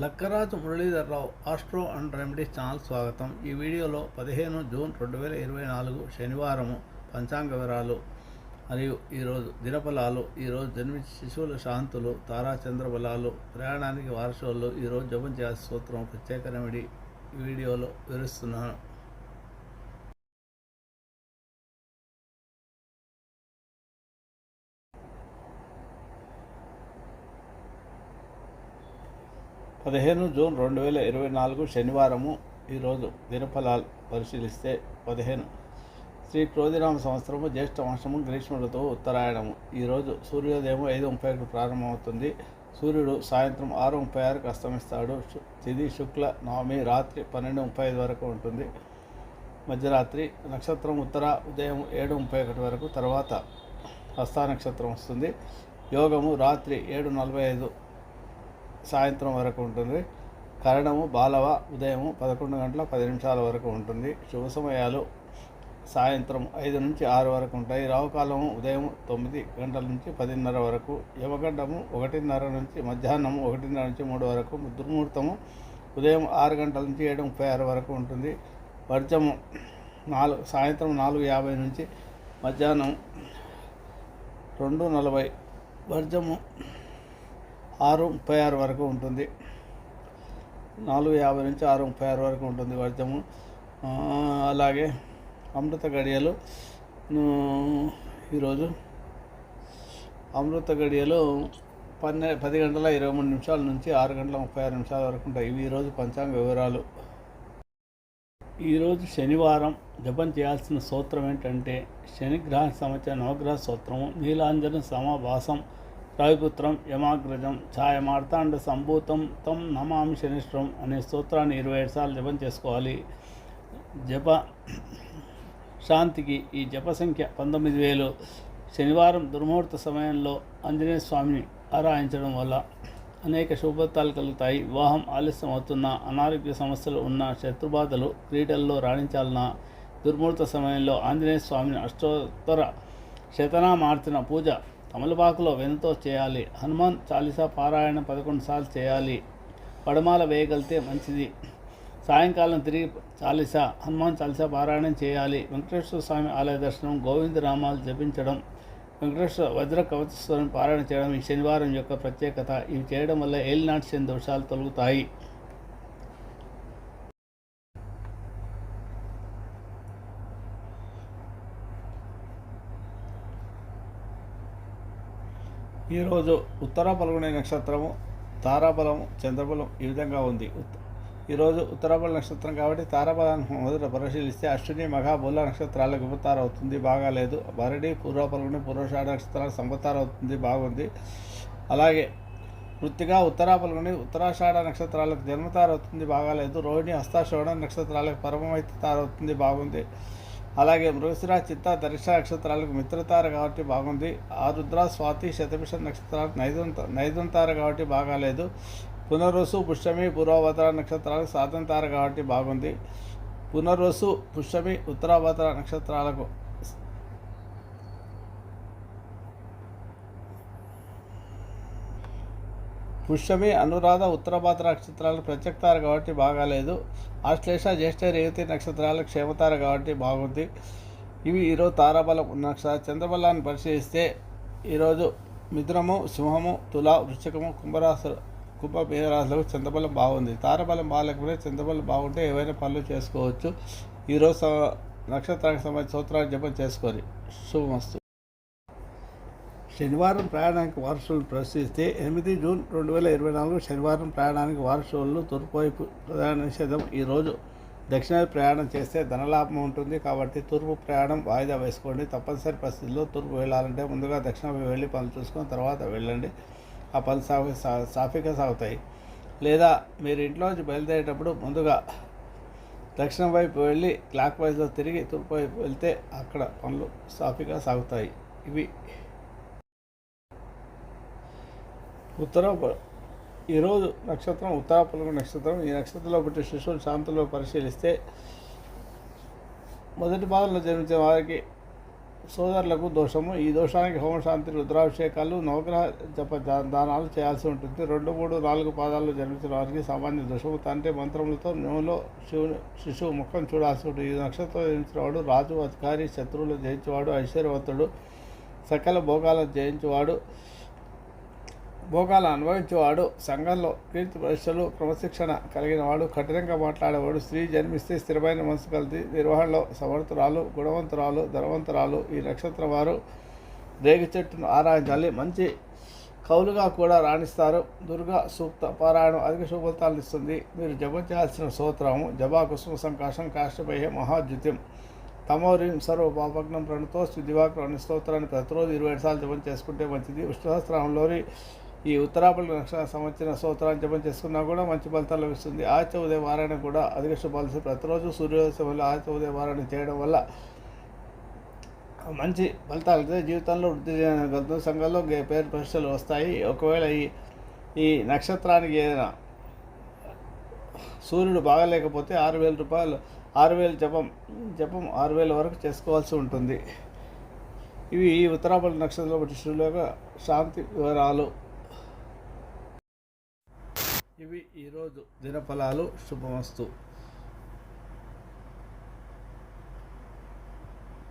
Lakkaraju Muralidhar Rao astro and remedies channel స్వాగతం. ఈ వీడియోలో పదిహేను జూన్ రెండు వేల ఇరవై నాలుగు శనివారము పంచాంగ వివరాలు మరియు ఈరోజు దినఫలాలు ఈరోజు జన్మించే శిశువుల శాంతులు తారాచంద్ర బలాలు ప్రయాణానికి వారసులు ఈరోజు జపం చేయాల్సిన సూత్రం ప్రత్యేక రెమెడీ ఈ వీడియోలో వివరిస్తున్నాను. పదిహేను జూన్ రెండు వేల ఇరవై నాలుగు శనివారము ఈరోజు దినఫలాలు పరిశీలిస్తే పదిహేను. శ్రీ క్రోధిరామ సంవత్సరము జ్యేష్ఠ మాసము గ్రీష్మ ఋతువు ఉత్తరాయణము. ఈరోజు సూర్యోదయం ఐదు ముప్పై ఒకటి ప్రారంభమవుతుంది. సూర్యుడు సాయంత్రం ఆరు ముప్పై ఆరుకు అస్తమిస్తాడు. తిది శుక్ల నవమి రాత్రి పన్నెండు ముప్పై ఐదు వరకు ఉంటుంది. మధ్యరాత్రి నక్షత్రం ఉత్తర ఉదయం ఏడు ముప్పై ఒకటి వరకు తర్వాత హస్త నక్షత్రం వస్తుంది. యోగము రాత్రి ఏడు నలభై ఐదు సాయంత్రం వరకు ఉంటుంది. కరణము బాలవ ఉదయం పదకొండు గంటల పది నిమిషాల వరకు ఉంటుంది. శుభ సమయాలు సాయంత్రం ఐదు నుంచి ఆరు వరకు ఉంటాయి. రావుకాలము ఉదయం తొమ్మిది గంటల నుంచి పదిన్నర వరకు యమగండము ఒకటిన్నర నుంచి మధ్యాహ్నం ఒకటిన్నర నుంచి మూడు వరకు దుర్ముహూర్తము ఉదయం ఆరు గంటల నుంచి ఏడు ముప్పై ఆరు వరకు ఉంటుంది. వర్జము నాలుగు సాయంత్రం నాలుగు యాభై నుంచి మధ్యాహ్నం రెండు నలభై వర్జము ఆరు ముప్పై ఆరు వరకు ఉంటుంది. నాలుగు యాభై నుంచి ఆరు ముప్పై ఆరు వరకు ఉంటుంది వర్జము అలాగే అమృత గడియలు ఈరోజు అమృత గడియలు పన్నె పది గంటల ఇరవై మూడు నిమిషాల నుంచి ఆరు గంటల ముప్పై ఆరు నిమిషాల వరకు ఉంటాయి. ఇవి ఈరోజు పంచాంగ వివరాలు. ఈరోజు శనివారం జపం చేయాల్సిన సూత్రం ఏంటంటే శనిగ్రహ సంవత్సర నవగ్రహ సూత్రము నీలాంజన సమాభాసం రవిపుత్రం యమాగ్రజం ఛాయ మార్తాండ సంభూతం తం నమామి శనిష్ఠం అనే సూత్రాన్ని ఇరవై ఏడు సార్లు జపం చేసుకోవాలి. జప శాంతికి ఈ జప సంఖ్య పంతొమ్మిది వేలు. శనివారం దుర్ముహూర్త సమయంలో ఆంజనేయ స్వామిని ఆరాధించడం వల్ల అనేక శుభఫలితాలు కలుగుతాయి. వివాహం ఆలస్యం అవుతున్న అనారోగ్య సమస్యలు ఉన్న శత్రుబాధలు క్రీడల్లో రాణించాలన్న దుర్ముహూర్త సమయంలో ఆంజనేయ స్వామిని అష్టోత్తర శతనామార్చిన పూజ తమలపాకులో వెనుతో చేయాలి. హనుమాన్ చాలీసా పారాయణ పదకొండు సార్లు చేయాలి. పడమాల వేయగలిగితే మంచిది. సాయంకాలం తిరిగి చాలీసా హనుమాన్ చాలీసా పారాయణం చేయాలి. వెంకటేశ్వర స్వామి ఆలయ దర్శనం గోవిందరామాలు జపించడం వెంకటేశ్వర వజ్ర కవచస్వరం పారాయణ చేయడం ఈ శనివారం యొక్క ప్రత్యేకత. ఇవి చేయడం వల్ల ఏలినాటి శని దోషాలు తొలగుతాయి. ఈరోజు ఉత్తర పల్గొనే నక్షత్రము తారాబలము చంద్రబలం ఈ విధంగా ఉంది. ఉత్- ఈరోజు ఉత్తరాబల నక్షత్రం కాబట్టి తారాబలాన్ని మొదట పరిశీలిస్తే అశ్విని మహాబుల నక్షత్రాలకు ఉపతార అవుతుంది బాగాలేదు భరణి పూర్వ పల్గొని పూర్వషాఢ నక్షత్రాలకు సంపతార అవుతుంది బాగుంది. అలాగే వృత్తిగా ఉత్తరాపల్గొని ఉత్తరాషాఢ నక్షత్రాలకు జన్మతారవుతుంది బాగాలేదు రోహిణి హస్తాశ్రవణ నక్షత్రాలకు పరమమైతే తారవుతుంది బాగుంది. అలాగే మృగశిర చిత్త దర్శ నక్షత్రాలకు మిత్రతార కాబట్టి బాగుంది. ఆరుద్ర స్వాతి శతభిష నక్షత్రాలకు నైదుంత నైదుంతార కాబట్టి బాగాలేదు. పునరుసు పుష్యమి పూర్వభద్ర నక్షత్రాలకు సాధంతార కాబట్టి బాగుంది. పునరుసు పుష్యమి ఉత్తరావతార నక్షత్రాలకు పుష్యమి అనురాధ ఉత్తరభాద్ర నక్షత్రాలు ప్రత్యక్తారు కాబట్టి బాగాలేదు. ఆశ్లేష జ్యేష్ఠ రేవతి నక్షత్రాలు క్షేమతార కాబట్టి బాగుంది. ఇవి ఈరోజు తారాబలం ఉన్న చంద్రబలాన్ని పరిశీలిస్తే ఈరోజు మిథునము సింహము తుల వృశ్చికము కుంభరాశులు కుంభ మీనరాశులకు చంద్రబలం బాగుంది. తారబలం బాగాలేకపోతే చంద్రబలం బాగుంటే ఏవైనా పనులు చేసుకోవచ్చు. ఈరోజు స- నక్షత్రానికి సంబంధించి సూత్రాలు జపం చేసుకోవాలి శుభమస్తు. శనివారం ప్రయాణానికి వారసులను ప్రశ్నిస్తే ఎనిమిది జూన్ రెండు వేల ఇరవై నాలుగు శనివారం ప్రయాణానికి వారసులు తూర్పు వైపు ప్రయాణ నిషేధం ఈరోజు దక్షిణ ప్రయాణం చేస్తే ధనలాభం ఉంటుంది కాబట్టి తూర్పు ప్రయాణం వాయిదా వేసుకోండి. తప్పనిసరి పరిస్థితుల్లో తూర్పు వెళ్ళాలంటే ముందుగా దక్షిణ వైపు వెళ్ళి పనులు చూసుకొని తర్వాత వెళ్ళండి. ఆ పనులు సాగు సాఫీగా సాగుతాయి. లేదా మీరు ఇంట్లోంచి బయలుదేరేటప్పుడు ముందుగా దక్షిణం వైపు వెళ్ళి క్లాక్ వైజ్లో తిరిగి తూర్పు వైపు వెళ్తే అక్కడ పనులు సాఫీగా సాగుతాయి. ఇవి ఉత్తర ఈరోజు నక్షత్రం ఉత్తర పలుగు నక్షత్రం. ఈ నక్షత్రంలో పుట్టిన శిశువులు శాంతంలో పరిశీలిస్తే మొదటి పాదంలో జన్మించిన వారికి సోదరులకు దోషము. ఈ దోషానికి హోమశాంతి రుద్రాభిషేకాలు నవగ్రహ జప దా- దానాలు చేయాల్సి ఉంటుంది. రెండు మూడు నాలుగు పాదాలు జన్మించిన వారికి సామాన్య దోషము. తండ్రి మంత్రములతో నోలో శివుని శిశువు ముఖం చూడాల్సి ఉంటుంది. ఈ నక్షత్రం జయించిన వాడు రాజు అధికారి శత్రువులు జయించేవాడు ఐశ్వర్యవంతుడు. సకల భోగాలను జయించేవాడు. భోగాలు అనుభవించేవాడు సంఘంలో కీర్తి పరీక్షలు క్రమశిక్షణ కలిగిన వాడు కఠినంగా మాట్లాడేవాడు స్త్రీ జన్మిస్తే స్థిరమైన మనసు కలిగి నిర్వహణలో సమర్థురాలు గుణవంతురాలు ధనవంతురాలు ఈ నక్షత్రం వారు రేగి చెట్టును ఆరాధించాలి. మంచి కౌలుగా కూడా రాణిస్తారు. దుర్గా సూక్త పారాయణం అధిక శుభఫలితాలను ఇస్తుంది. మీరు జపం చేయాల్సిన స్తోత్రము జబా కుసుమ సంకాశం కాష్టపయ్య మహాద్యుత్యం తమోరిం సర్వ పాపగ్నం ప్రణతో దివాకరం స్తోత్రాన్ని ప్రతిరోజు ఇరవై సార్లు జపం చేసుకుంటే మంచిది. విష్ణుసహస్రంలోని ఈ ఉత్తరాపల్లి నక్షత్రం సంవత్సరం స్తోత్రాన్ని జపం చేసుకున్నా కూడా మంచి ఫలితాలు లభిస్తుంది. ఆదిత్య ఉదయవారాయణ కూడా అధిక శుభాలు ప్రతిరోజు సూర్యోదయం సమయంలో ఆదిత్య ఉదయ వారాయణ చేయడం వల్ల మంచి ఫలితాలు జీవితంలో వృద్ధి చేయగలుగుతాం సంఘంలో గే- పేరు ప్రశ్నలు వస్తాయి. ఒకవేళ ఈ ఈ నక్షత్రానికి ఏదైనా సూర్యుడు బాగాలేకపోతే ఆరు వేల రూపాయలు ఆరు వేలు జపం జపం ఆరు వేల వరకు చేసుకోవాల్సి ఉంటుంది. ఇవి ఈ ఉత్తరాపల్లి నక్షత్రంలో పుట్టిన శాంతి వివరాలు. ఇవి ఈరోజు దినఫలాలు శుభమస్తు.